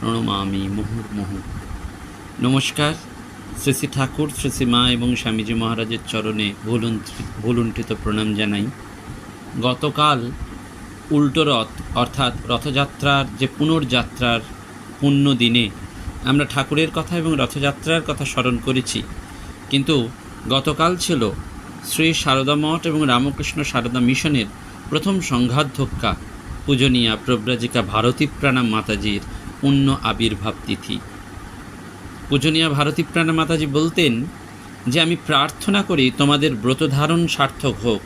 প্রণমামি মুহুর্মুহু নমস্কার, শ্রী শ্রী ঠাকুর, শ্রী শ্রী মা এবং স্বামীজি মহারাজের চরণে ভুলুণ্ঠিত প্রণাম জানাই। গতকাল উল্টো রথ, অর্থাৎ রথযাত্রার যে পুনর্যাত্রার পুণ্য দিনে আমরা ঠাকুরের কথা এবং রথযাত্রার কথা স্মরণ করেছি। কিন্তু গতকাল ছিল শ্রী সারদা মঠ এবং রামকৃষ্ণ সারদা মিশনের প্রথম সংঘাধ্যক্ষা পূজনীয়া প্রব্রাজিকা ভারতী প্রাণা মাতাজির পুণ্য আবির্ভাব তিথি। পূজনীয়া ভারতী প্রাণা মাতাজি বলতেন যে, আমি প্রার্থনা করি তোমাদের ব্রতধারণ সার্থক হোক।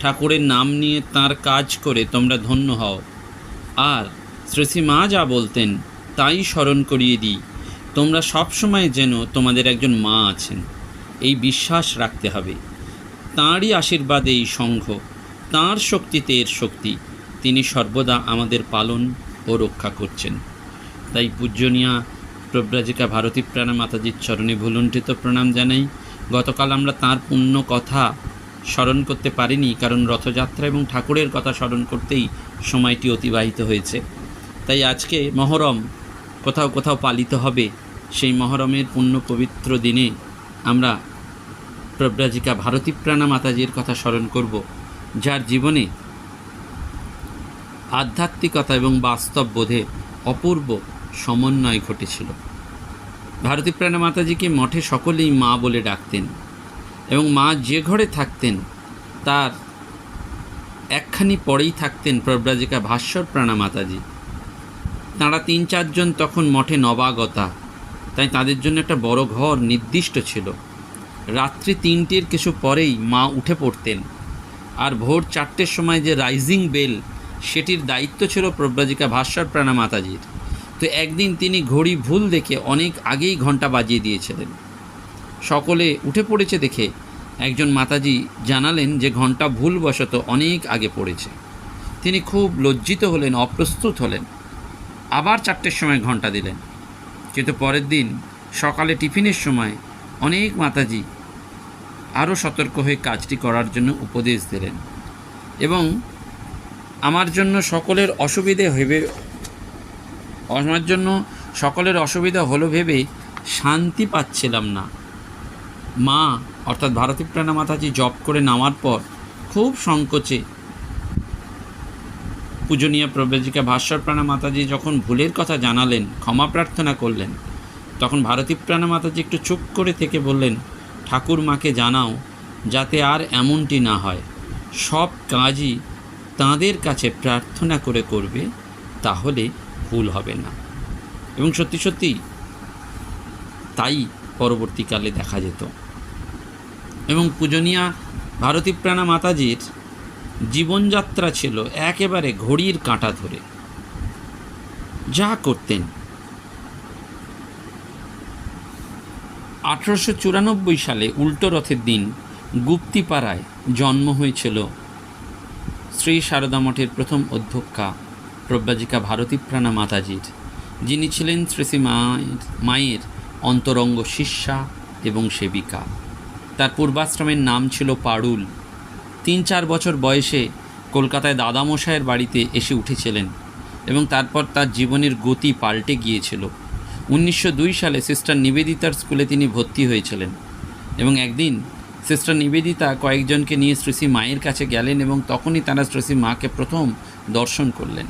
ঠাকুরের নাম নিয়ে তার কাজ করে তোমরা ধন্য হও। আর শ্রী মা যা বলতেন, তাই স্মরণ করিয়ে দিই। তোমরা সবসময় যেন তোমাদের একজন মা আছেন। এই বিশ্বাস রাখতে হবে। তাঁরই আশীর্বাদে এই সংঘ, তাঁর শক্তিতে এর শক্তি। তিনি সর্বদা আমাদের পালন ও রক্ষা করছেন। তাই পূজনীয়া প্রব্রাজিকা ভারতী প্রাণা মাতাজির চরণে ভুলুণ্ঠিত প্রণাম জানাই। গতকাল আমরা তাঁর পুণ্য কথা স্মরণ করতে পারিনি, কারণ রথযাত্রা এবং ঠাকুরের কথা স্মরণ করতেই সময়টি অতিবাহিত হয়েছে। তাই আজকে মহরম কোথাও কোথাও পালিত হবে, সেই মহরমের পুণ্য পবিত্র দিনে আমরা প্রব্রাজিকা ভারতী প্রাণা মাতাজির কথা স্মরণ করব, যার জীবনে আধ্যাত্মিকতা এবং বাস্তব বোধে অপূর্ব সমন্বয় ঘটেছিল। ভারতী প্রাণা মাতাজিকে মঠে সকলেই মা বলে ডাকতেন এবং মা যে ঘরে থাকতেন, তার একখানি পরেই থাকতেন প্রব্রাজিকা ভাস্বর প্রাণা মাতাজি। তাঁরা তিন চারজন তখন মঠে নবাগতা, তাই তাদের জন্য একটা বড় ঘর নির্দিষ্ট ছিল। রাত্রি তিনটের কিছু পরেই মা উঠে পড়তেন। আর ভোর চারটের সময় যে রাইজিং বেল, সেটির দায়িত্ব ছিল প্রব্রাজিকা ভাস্বর প্রাণা মাতাজির। তো একদিন তিনি ঘড়ি ভুল দেখে অনেক আগেই ঘণ্টা বাজিয়ে দিয়েছিলেন। সকলে উঠে পড়েছে দেখে একজন মাতাজি জানালেন যে ঘণ্টা ভুলবশত অনেক আগে পড়েছে। তিনি খুব লজ্জিত হলেন, অপ্রস্তুত হলেন। আবার চারটের সময় ঘণ্টা দিলেন। কিন্তু পরের দিন সকালে টিফিনের সময় অনেক মাতাজি আরও সতর্ক হয়ে কাজটি করার জন্য উপদেশ দিলেন এবং আমার জন্য সকলের অসুবিধে ভেবে আমার জন্য সকলের অসুবিধা হলো ভেবে শান্তি পাচ্ছিলাম না। মা, অর্থাৎ ভারতী প্রাণা মাতাজি জপ করে নামার পর খুব সংকোচে পূজনীয় প্রবেজিকা ভাস্বর প্রাণা মাতাজি যখন ভুলের কথা জানালেন, ক্ষমা প্রার্থনা করলেন, তখন ভারতী প্রাণা মাতাজি একটু চুপ করে থেকে বললেন, ঠাকুর মাকে জানাও যাতে আর এমনটি না হয়। সব কাজই তাঁদের কাছে প্রার্থনা করে করবে, তাহলে ভুল হবে না। এবং সত্যি সত্যি তাই পরবর্তীকালে দেখা যেত। এবং পূজনীয়া ভারতী প্রাণা মাতাজির জীবনযাত্রা ছিল একেবারে ঘড়ির কাঁটা ধরে। যা করতেন। আঠারোশো চুরানব্বই সালে উল্টো রথের দিন গুপ্তিপাড়ায় জন্ম হয়েছিল শ্রী সারদা মঠের প্রথম অধ্যক্ষা প্রব্যাজিকা ভারতী প্রাণা মাতাজির, যিনি ছিলেন শ্রী শ্রী মায়ের মায়ের অন্তরঙ্গ শিষ্যা এবং সেবিকা। তার পূর্বাশ্রমের নাম ছিল পাড়ুল তিন চার বছর বয়সে কলকাতায় দাদামশায়ের বাড়িতে এসে উঠেছিলেন এবং তারপর তার জীবনের গতি পাল্টে গিয়েছিল। উনিশশো দুই সালে সিস্টার নিবেদিতার স্কুলে তিনি ভর্তি হয়েছিলেন এবং একদিন সিস্টার নিবেদিতা কয়েকজনকে নিয়ে শ্রীশ্রী মায়ের কাছে গেলেন এবং তখনই তারা শ্রীশ্রী মাকে প্রথম দর্শন করলেন।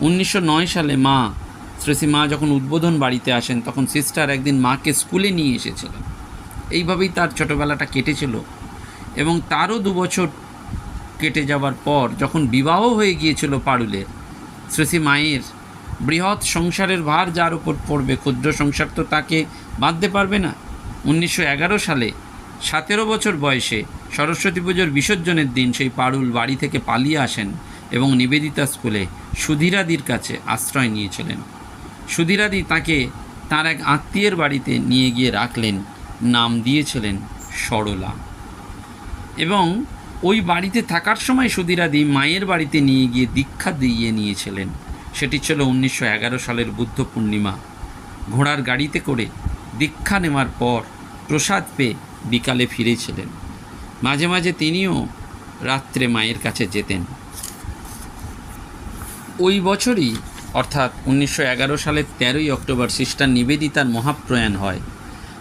উনিশশো নয় সালে মা, শ্রীশ্রী মা যখন উদ্বোধন বাড়িতে আসেন, তখন সিস্টার একদিন মাকে স্কুলে নিয়ে এসেছিলেন। এইভাবেই তার ছোটোবেলাটা কেটেছিল এবং তারও দু বছর কেটে যাওয়ার পর যখন বিবাহ হয়ে গিয়েছিল পারুলের শ্রীশ্রী মায়ের বৃহৎ সংসারের ভার যার উপর পড়বে, ক্ষুদ্র সংসার তো তাকে বাঁধতে পারবে না। উনিশশো এগারো সালে, সতেরো বছর বয়সে সরস্বতী পুজোর বিসর্জনের দিন সেই পারুল বাড়ি থেকে পালিয়ে আসেন। এবং নিবেদিতা স্কুলে সুধীরাদির কাছে আশ্রয় নিয়েছিলেন। সুধীরাদি তাকে তার এক আত্মীয়ের বাড়িতে নিয়ে গিয়ে রাখলেন, নাম দিয়েছিলেন সরলা। এবং ওই বাড়িতে থাকার সময় সুধীরাদি মায়ের বাড়িতে নিয়ে গিয়ে দীক্ষা দিয়ে নিয়েছিলেন। সেটি ছিল উনিশশো এগারো সালের বুদ্ধ পূর্ণিমা। ঘোড়ার গাড়িতে করে দীক্ষা নেওয়ার পর প্রসাদ পেয়ে বিকালে ফিরেছিলেন। মাঝে মাঝে তিনিও রাত্রে মায়ের কাছে যেতেন। ওই বছরই, অর্থাৎ উনিশশো এগারো সালের তেরোই অক্টোবর সিস্টার নিবেদিতার মহাপ্রয়াণ হয়।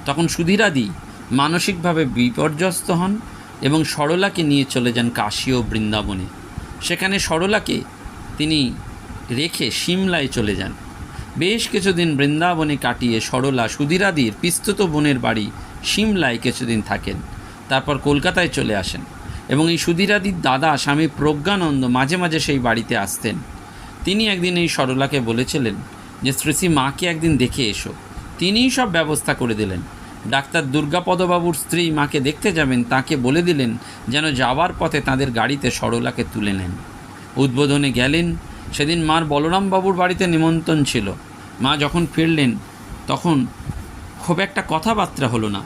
তখন সুধীরাদি মানসিকভাবে বিপর্যস্ত হন এবং সরলাকে নিয়ে চলে যান কাশী ও বৃন্দাবনে। সেখানে সরলাকে তিনি রেখে সিমলায় চলে যান। বেশ কিছুদিন বৃন্দাবনে কাটিয়ে সরলা সুধীরাদির পিস্তুত বোনের বাড়ি সিমলায় কিছুদিন থাকেন। তারপর কলকাতায় চলে আসেন এবং এই সুধীরাদির দাদা স্বামী প্রজ্ঞানন্দ মাঝে মাঝে সেই বাড়িতে আসতেন। তিনি একদিন এই সরলাকে বলেছিলেন যে, শ্রীশ্রী মাকে একদিন দেখে এসো। তিনিই সব ব্যবস্থা করে দিলেন। ডাক্তার দুর্গাপদবাবুর স্ত্রী মাকে দেখতে যাবেন, তাকে বলে দিলেন যেন যাওয়ার পথে তাদের গাড়িতে সরলাকে তুলে নেন। উদ্বোধনে গেলেন। সেদিন মার বলরামবাবুর বাড়িতে নিমন্ত্রণ ছিল। মা যখন ফিরলেন, তখন খুব একটা কথাবার্তা হলো না।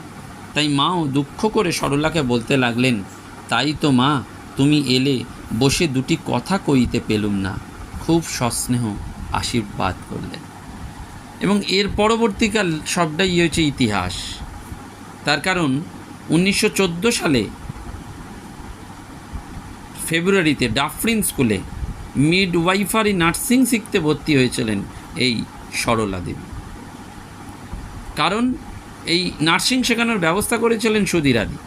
তাই মাও দুঃখ করে সরলাকে বলতে লাগলেন, তাই তো মা, তুমি এলে বসে দুটি কথা কইতে পেলুম না। খুব সস্নেহ আশীর্বাদ করলেন। এবং এর পরবর্তীকাল সবটাই হয়েছে ইতিহাস। তার কারণ উনিশশো চোদ্দ সালে ফেব্রুয়ারিতে ডাফরিন স্কুলে মিড ওয়াইফারি নার্সিং শিখতে ভর্তি হয়েছিলেন এই সরলা দেবী। কারণ এই নার্সিং শেখানোর ব্যবস্থা করেছিলেন সুধীরাদি।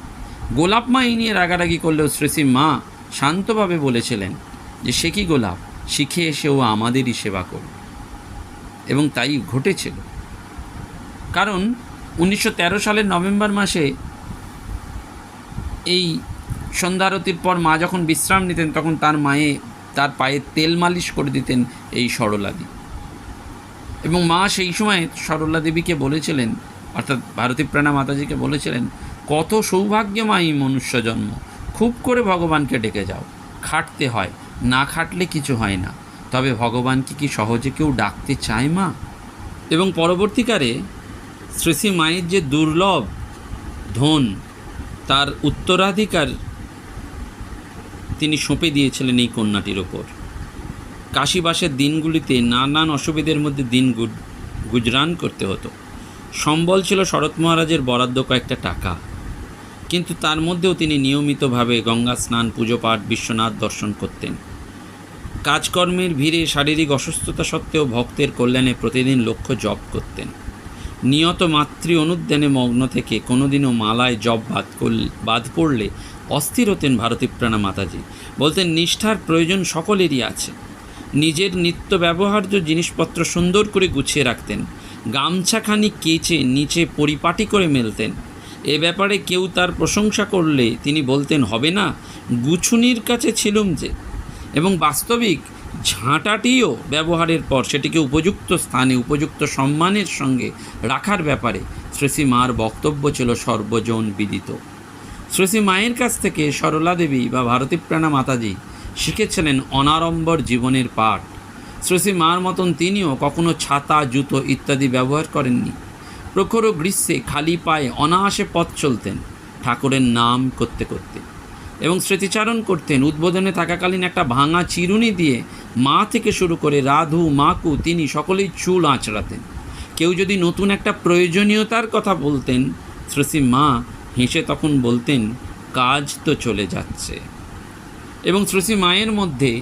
গোলাপ মা এই নিয়ে রাগারাগি করলেও শ্রেষী মা শান্তভাবে বলেছিলেন যে, সে কি গোলাপ? শিখে এসে ও আমাদেরই সেবা করবে এবং তাই ঘটেছিল। কারণ উনিশশো তেরো সালের নভেম্বর মাসে এই সন্ধ্যারতির পর মা যখন বিশ্রাম নিতেন, তখন তার মায়ে তার পায়ে তেল মালিশ করে দিতেন এই সরলাদি এবং মা সেই সময় সরলা দেবীকে বলেছিলেন, অর্থাৎ ভারতী প্রাণা মাতাজিকে বলেছিলেন, কত সৌভাগ্যময় মনুষ্য জন্ম। খুব করে ভগবানকে ডেকে যাও। খাটতে হয়। না খাটলে কিছু হয় না। তবে ভগবানকে কি সহজে কেউ ডাকতে চায় মা? এবং পরবর্তীকালে শ্রী শ্রী মায়ের যে দুর্লভ ধন, তার উত্তরাধিকার তিনি সঁপে দিয়েছিলেন এই কন্যাটির ওপর। কাশিবাসের দিনগুলিতে নানান অসুবিধের মধ্যে দিন গুজ- গুজরান করতে হতো। সম্বল ছিল শরৎ মহারাজের বরাদ্দ কয়েকটা টাকা। কিন্তু তার মধ্যেও তিনি নিয়মিতভাবে গঙ্গা স্নান, পুজো পাঠ, বিশ্বনাথ দর্শন করতেন। কাজকর্মের ভিড়ে শারীরিক অসুস্থতা সত্ত্বেও ভক্তের কল্যাণে প্রতিদিন লক্ষ্য জপ করতেন। নিয়ত মাতৃ অনুদ্যানে মগ্ন থেকে কোনোদিনও মালায় জপ বাদ করলে বাদ পড়লে অস্থির হতেন ভারতীপ্রাণা মাতাজি। বলতেন, নিষ্ঠার প্রয়োজন সকলেরই আছে। নিজের নিত্য ব্যবহার্য জিনিসপত্র সুন্দর করে গুছিয়ে রাখতেন। গামছাখানি কেচে নিচে পরিপাটি করে মেলতেন। এ ব্যাপারে কেউ তার প্রশংসা করলে তিনি বলতেন, হবে না, গুছুনির কাছে ছিলুম যে। এবং বাস্তবিক ঝাঁটাটিও ব্যবহারের পর সেটিকে উপযুক্ত স্থানে, উপযুক্ত সম্মানের সঙ্গে রাখার ব্যাপারে শ্রেষী মার বক্তব্য ছিল সর্বজন বিদিত। শ্রেষী মায়ের কাছ থেকে সরলা দেবী বা ভারতীপ্রাণা মাতাজি শিখেছিলেন অনাড়ম্বর জীবনের পাঠ। শ্রেষী মার মতন তিনিও কখনো ছাতা, জুতো ইত্যাদি ব্যবহার করেননি। প্রখর গ্রীষ্মে খালি পায়ে অনায়াসে পথ চলতেন ঠাকুরের নাম করতে করতে। এবং স্মৃতিচারণ করতেন। উদ্বোধনে থাকাকালীন একটা ভাঙা চিরুনি দিয়ে মা থেকে শুরু করে রাধু, মাকু, তিনি সকলেই চুল আঁচড়াতেন। কেউ যদি নতুন একটা প্রয়োজনীয়তার কথা বলতেন শ্রেষী মা হেসে তখন বলতেন, কাজ তো চলে যাচ্ছে। এবং শ্রেষী মায়ের মধ্যে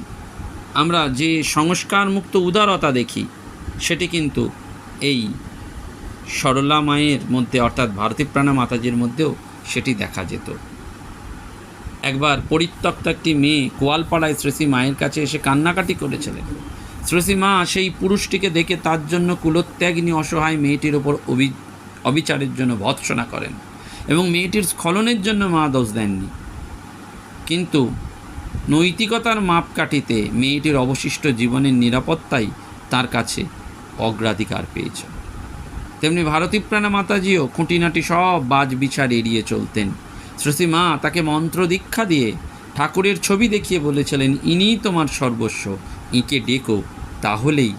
আমরা যে সংস্কার মুক্ত উদারতা দেখি, সেটি কিন্তু এই সরলা মায়ের মধ্যে, অর্থাৎ ভারতীপ্রাণা মাতাজির মধ্যেও সেটি দেখা যেত। একবার পরিত্যক্ত একটি মেয়ে কোয়ালপাড়ায় শ্রেষী মায়ের কাছে এসে কান্নাকাটি করেছিলেন। শ্রেষী মা সেই পুরুষটিকে দেখে তার জন্য কুলোত্যাগিনী অসহায় মেয়েটির ওপর অভি, অবিচারের জন্য ভৎসনা করেন এবং মেয়েটির স্খলনের জন্য মা দোষ দেননি। কিন্তু নৈতিকতার মাপকাঠিতে মেয়েটির অবশিষ্ট জীবনের নিরাপত্তাই তার কাছে অগ্রাধিকার পেয়েছে। তেমনি ভারতীপ্রাণা মাতাজিও খুঁটিনাটি সব বাজ বিচার এড়িয়ে চলতেন। শ্রী মা তাকে মন্ত্র দীক্ষা দিয়ে ঠাকুরের ছবি দেখিয়ে বলেছিলেন ইনিই তোমার সর্বস্ব, ইঁকে ডেকো, তাহলেই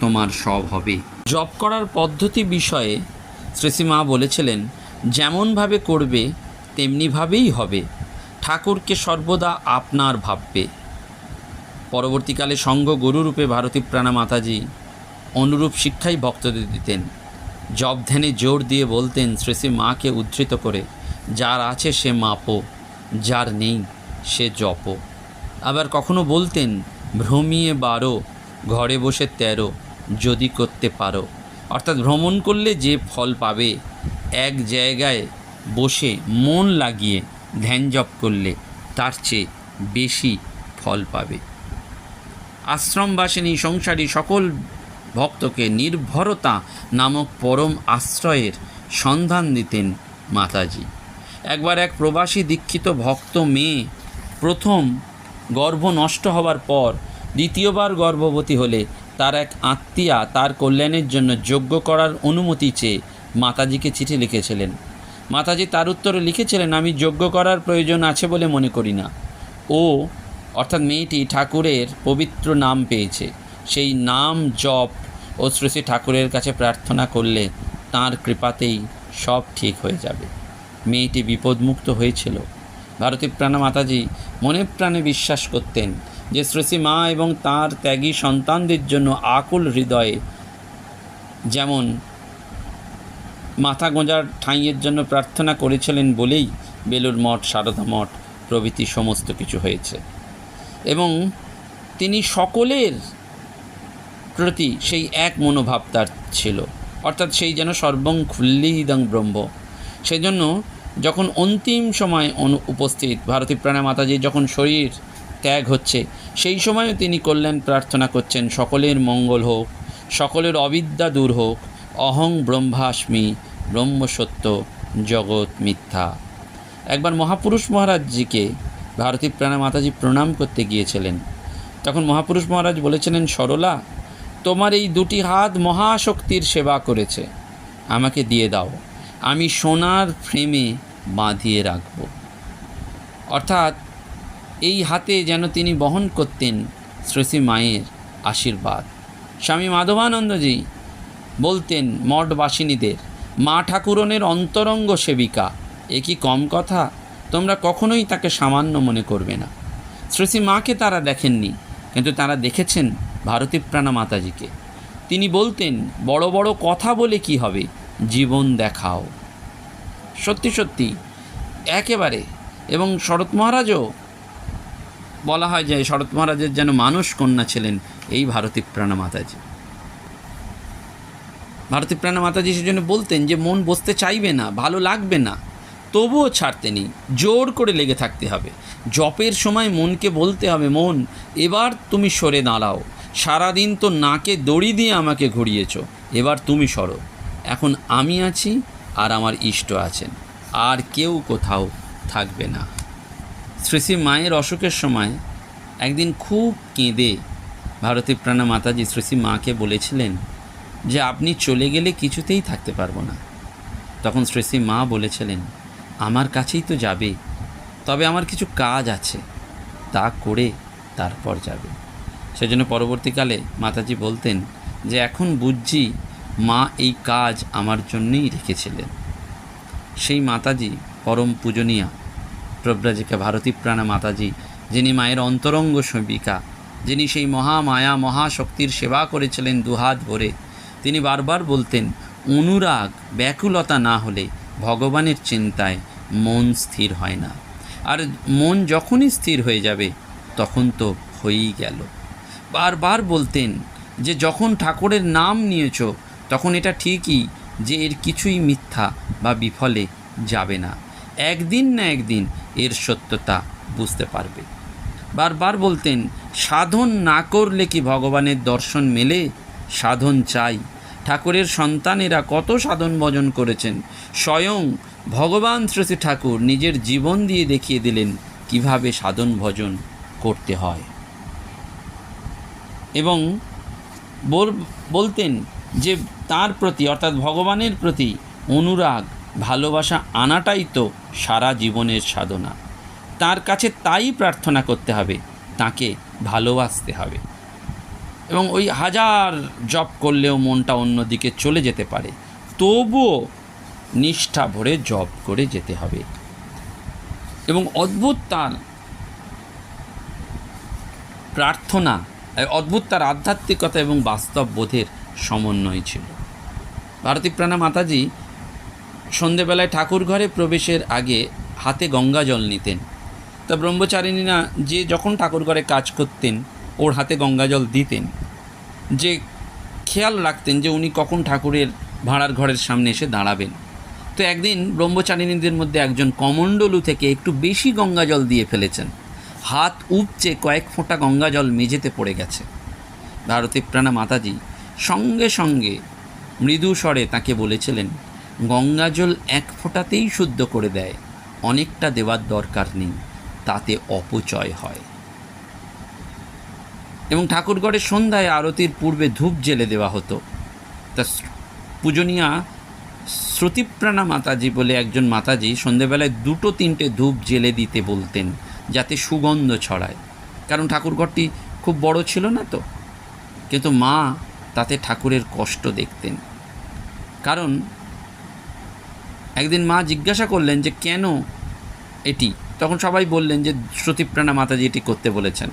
তোমার সব হবে। জপ করার পদ্ধতি বিষয়ে শ্রেষীমা বলেছিলেন, যেমনভাবে করবে, তেমনিভাবেই হবে। ঠাকুরকে সর্বদা আপনার ভাববে। পরবর্তীকালে সঙ্গ গুরুরূপে ভারতী প্রাণা মাতাজি অনুরূপ শিক্ষাই ভক্তদের দিতেন। জপ ধ্যানে জোর দিয়ে বলতেন শ্রেষী মাকে উদ্ধৃত করে যার আছে সে মাপো, যার নেই সে জপ। আবার কখনো বলতেন, ভ্রমিয়ে বারো, ঘরে বসে তেরো, যদি করতে পারো। অর্থাৎ ভ্রমণ করলে যে ফল পাবে, এক জায়গায় বসে মন লাগিয়ে ধ্যান জপ করলে তার চেয়ে বেশি ফল পাবে। আশ্রমবাসিনী সংসারী সকল ভক্তকে নির্ভরতা নামক পরম আশ্রয়ের সন্ধান দিতেন মাতাজি। একবার এক প্রবাসী দীক্ষিত ভক্ত মেয়ে প্রথম গর্ভ নষ্ট হবার পর দ্বিতীয়বার গর্ভবতী হলে তার এক আত্মীয়া তার কল্যাণের জন্য যোগ্য করার অনুমতি চেয়ে মাতাজিকে চিঠি লিখেছিলেন। মাতাজি তার উত্তরে লিখেছিলেন, আমি যোগ্য করার প্রয়োজন আছে বলে মনে করি না। ও, অর্থাৎ মেয়েটি ঠাকুরের পবিত্র নাম পেয়েছে। সেই নাম জপ ও শ্রী ঠাকুরের কাছে প্রার্থনা করলে তাঁর কৃপাতেই সব ঠিক হয়ে যাবে। মেয়েটি বিপদমুক্ত হয়েছিল। ভারতী প্রাণা মাতাজি মনে প্রাণে বিশ্বাস করতেন যে শ্রী মা এবং তার ত্যাগী সন্তানদের জন্য আকুল হৃদয়ে যেমন মাথা গোঁজার ঠাঁইয়ের জন্য প্রার্থনা করেছিলেন বলেই বেলুর মঠ, সারদা মঠ প্রভৃতি সমস্ত কিছু হয়েছে। এবং তিনি সকলের প্রতি সেই এক মনোভাব তার ছিল। অর্থাৎ সেই যেন সর্বং খুল্লিদং ব্রহ্ম। সেজন্য যখন অন্তিম সময় অনু উপস্থিত, ভারতী প্রাণা মাতাজি যখন শরীর ত্যাগ হচ্ছে, সেই সময়ও তিনি কল্যাণ প্রার্থনা করছেন, সকলের মঙ্গল হোক, সকলের অবিদ্যা দূর হোক, অহং ব্রহ্মাস্মি, ব্রহ্ম সত্য, জগৎ মিথ্যা। একবার মহাপুরুষ মহারাজজিকে ভারতী প্রাণা মাতাজি প্রণাম করতে গিয়েছিলেন। তখন মহাপুরুষ মহারাজ বলেছিলেন, সরলা, তোমার এই দুটি হাত মহাশক্তির সেবা করেছে। আমাকে দিয়ে দাও। আমি সোনার ফ্রেমে বাঁধিয়ে রাখব। অর্থাৎ এই হাতে যেন তিনি বহন করতেন শ্রেষী মায়ের আশীর্বাদ। স্বামী মাধবানন্দজি বলতেন মঠবাসিনীদের, মা ঠাকুরনের অন্তরঙ্গ সেবিকা, এ কি কম কথা? তোমরা কখনোই তাকে সামান্য মনে করবে না। শ্রেষী মাকে তারা দেখেননি, কিন্তু তারা দেখেছেন ভারতী প্রাণা মাতাজিকে। তিনি বলতেন, বড় বড় কথা বলে কি হবে? জীবন দেখাও। সত্যি সত্যি একেবারে। এবং শরৎ মহারাজও বলা হয় যে শরৎ মহারাজের যেন মানুষ কন্যা ছিলেন, এই ভারতী প্রাণা মাতাজি। ভারতী প্রাণা মাতাজি সেজন্য বলতেন যে, মন বসতে চাইবে না, ভালো লাগবে না, তবুও ছাড়তে নেই, জোর করে লেগে থাকতে হবে। জপের সময় মনকে বলতে হবে, মন, এবার তুমি সরে দাঁড়াও, সারাদিন তো নাকে দড়ি দিয়ে আমাকে ঘুরিয়েছ, এবার তুমি সরো। এখন আমি আছি আর আমার ইষ্ট আছেন। আর কেউ কোথাও থাকবে না। শ্রী শ্রী মায়ের অসুখের সময় একদিন খুব কেঁদে ভারতী প্রাণা মাতাজি শ্রী শ্রী মাকে বলেছিলেন যে, আপনি চলে গেলে কিছুতেই থাকতে পারব না। তখন শ্রী শ্রী মা বলেছিলেন, আমার কাছেই তো যাবে, তবে আমার কিছু কাজ আছে। তা করে তারপর যাবে। সেজন্য পরবর্তীকালে মাতাজি বলতেন যে, এখন বুঝছি মা এই কাজ আমার জন্যেই রেখেছিলেন। সেই মাতাজি পরম পূজনীয়া, প্রব্রাজিকা ভারতী প্রাণা মাতাজি, যিনি মায়ের অন্তরঙ্গ সেবিকা, যিনি সেই মহামায়া মহাশক্তির সেবা করেছিলেন দুহাত ভরে, তিনি বারবার বলতেন, অনুরাগ, ব্যাকুলতা না হলে ভগবানের চিন্তায় মন স্থির হয় না। আর মন যখনই স্থির হয়ে যাবে, তখন তো হয়েই গেল। বারবার বলতেন যে, যখন ঠাকুরের নাম নিয়েছ তখন এটা ঠিকই যে এর কিছুই মিথ্যা বা বিফলে যাবে না। একদিন না একদিন এর সত্যতা বুঝতে পারবে। বারবার বলতেন, সাধন না করলে কি ভগবানের দর্শন মেলে? সাধন চাই। ঠাকুরের সন্তানেরা কত সাধন ভজন করেছেন। স্বয়ং ভগবান শ্রী ঠাকুর নিজের জীবন দিয়ে দেখিয়ে দিলেন কীভাবে সাধন ভজন করতে হয়। এবং বলতেন যে তার প্রতি, অর্থাৎ ভগবানের প্রতি অনুরাগ, ভালোবাসা আনাটাই তো সারা জীবনের সাধনা। তার কাছে তাই প্রার্থনা করতে হবে, তাকে ভালোবাসতে হবে। এবং ওই হাজার জপ করলেও মনটা অন্যদিকে চলে যেতে পারে, তবুও নিষ্ঠা ভরে জপ করে যেতে হবে। এবং অদ্ভুত তার প্রার্থনা অদ্ভুত তার আধ্যাত্মিকতা এবং বাস্তব বোধের সমন্বয় ছিল। ভারতী প্রাণা মাতাজি সন্ধেবেলায় ঠাকুর ঘরে প্রবেশের আগে হাতে গঙ্গা জল নিতেন। তা ব্রহ্মচারিণীরা যে যখন ঠাকুর ঘরে কাজ করতেন, ওর হাতে গঙ্গা জল দিতেন। যে খেয়াল রাখতেন যে উনি কখন ঠাকুরের ভাড়ার ঘরের সামনে এসে দাঁড়াবেন। তো একদিন ব্রহ্মচারিণীদের মধ্যে একজন কমণ্ডলু থেকে একটু বেশি গঙ্গা জল দিয়ে ফেলেছেন। হাত উপচে কয়েক ফোঁটা গঙ্গা জল মেঝেতে পড়ে গেছে। ভারতী প্রাণা মাতাজি সঙ্গে সঙ্গে মৃদু স্বরে তাকে বলেছিলেন গঙ্গা জল এক ফোঁটাতেই শুদ্ধ করে দেয়, অনেকটা দেওয়ার দরকার নেই, তাতে অপচয় হয়। এবং ঠাকুরগড়ের সন্ধ্যায় আরতির পূর্বে ধূপ জেলে দেওয়া হতো। তা পূজনীয়া শ্রুতিপ্রাণা মাতাজি বলে একজন মাতাজি সন্ধেবেলায় দুটো তিনটে ধূপ জেলে দিতে বলতেন, যাতে সুগন্ধ ছড়ায়। কারণ ঠাকুরঘরটি খুব বড় ছিল না তো। কিন্তু মা তাতে ঠাকুরের কষ্ট দেখতেন। কারণ একদিন মা জিজ্ঞাসা করলেন যে কেন এটি? তখন সবাই বললেন যে শ্রুতিপ্রাণা মাতাজি এটি করতে বলেছেন।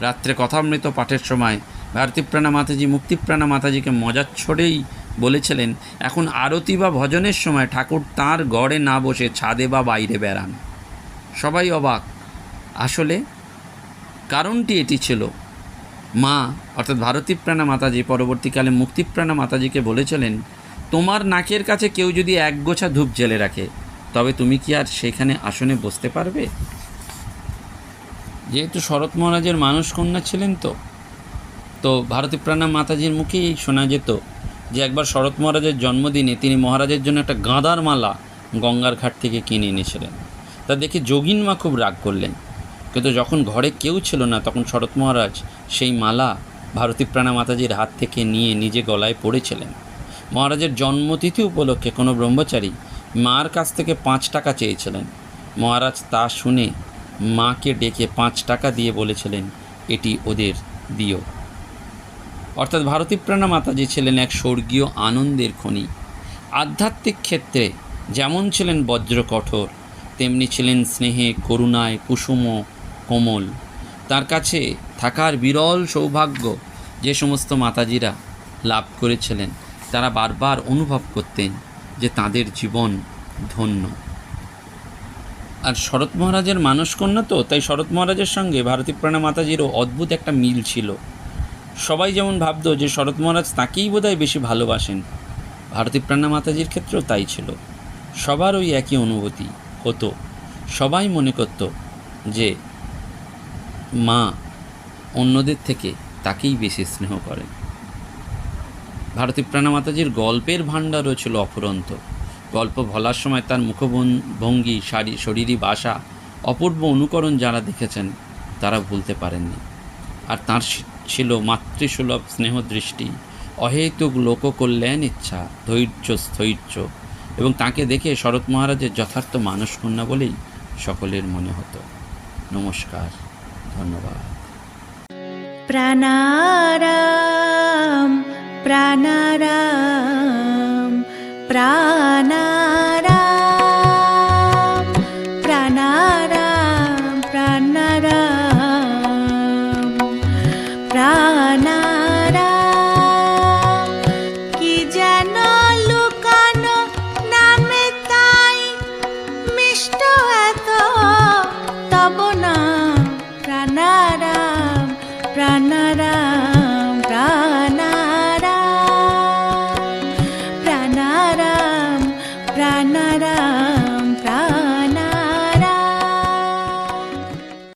রাত্রে কথামৃত পাঠের সময় ভারতীপ্রাণা মাতাজি মুক্তিপ্রাণা মাতাজিকে মজার ছড়েই বলেছিলেন, এখন আরতি বা ভজনের সময় ঠাকুর তার গড়ে না বসে ছাদে বা বাইরে বেড়ান। সবাই অবাক। আসলে কারণটি এটি ছিল। মা, অর্থাৎ ভারতীপ্রাণা মাতাজি পরবর্তীকালে মুক্তিপ্রাণা মাতাজিকে বলেছিলেন তোমার নাকের কাছে কেউ যদি এক গোছা ধূপ জেলে রাখে, তবে তুমি কি আর সেখানে আসনে বসতে পারবে? যেহেতু শরৎ মহারাজের মানুষ কন্যা ছিলেন তো তো ভারতীপ্রাণা মাতাজির মুখেই শোনা যেত যে একবার শরৎ মহারাজের জন্মদিনে তিনি মহারাজের জন্য একটা গাঁদার মালা গঙ্গার ঘাট থেকে কিনে এনেছিলেন। তা দেখে যোগিন মা খুব রাগ করলেন। কিন্তু যখন ঘরে কেউ ছিল না, তখন শরৎ মহারাজ সেই মালা ভারতীপ্রাণা মাতাজির হাত থেকে নিয়ে নিজে গলায় পড়েছিলেন মহারাজের জন্মতিথি উপলক্ষে কোনো ব্রহ্মচারী মার কাছ থেকে পাঁচ টাকা চেয়েছিলেন। মহারাজ তা শুনে মাকে ডেকে পাঁচ টাকা দিয়ে বলেছিলেন, এটি ওদের দিও। অর্থাৎ ভারতীপ্রাণা মাতাজি ছিলেন এক স্বর্গীয় আনন্দের খনি। আধ্যাত্মিক ক্ষেত্রে যেমন ছিলেন বজ্র কঠোর, তেমনি ছিলেন স্নেহে, করুণায়, কুসুম কোমল। তার কাছে থাকার বিরল সৌভাগ্য যে সমস্ত মাতাজিরা লাভ করেছিলেন। তারা বারবার অনুভব করতেন যে তাদের জীবন ধন্য। আর শরৎ মহারাজের মানসকন্যা তো, তাই শরৎ মহারাজের সঙ্গে ভারতীপ্রাণা মাতাজিরও অদ্ভুত একটা মিল ছিল। সবাই যেমন ভাবতো যে শরৎ মহারাজ তাকেই বোধহয় বেশি ভালোবাসেন, ভারতী প্রাণা মাতাজির ক্ষেত্রেও তাই ছিল। সবার ওই একই অনুভূতি হতো। সবাই মনে করত যে মা অন্যদের থেকে তাকেই বেশি স্নেহ করেন ভারতীপ্রাণা মাতাজির গল্পের ভাণ্ডারও ছিল অফুরন্ত। গল্প বলার সময় তার মুখভঙ্গি, শারী, শরীরী ভাষা অপূর্ব অনুকরণ যারা দেখেছেন, তারা ভুলতে পারেননি। আর তার ছিল মাতৃসুলভ স্নেহদৃষ্টি, অহেতুক লোক লোককল্যাণ ইচ্ছা, ধৈর্য স্থৈর্য এবং তাকে দেখে শরৎ মহারাজের যথার্থ মানুষ কন্যা বলেই সকলের মনে হতো। নমস্কার, ধন্যবাদ। প্রাণারাম। প্রাণারাম প্রাণারাম।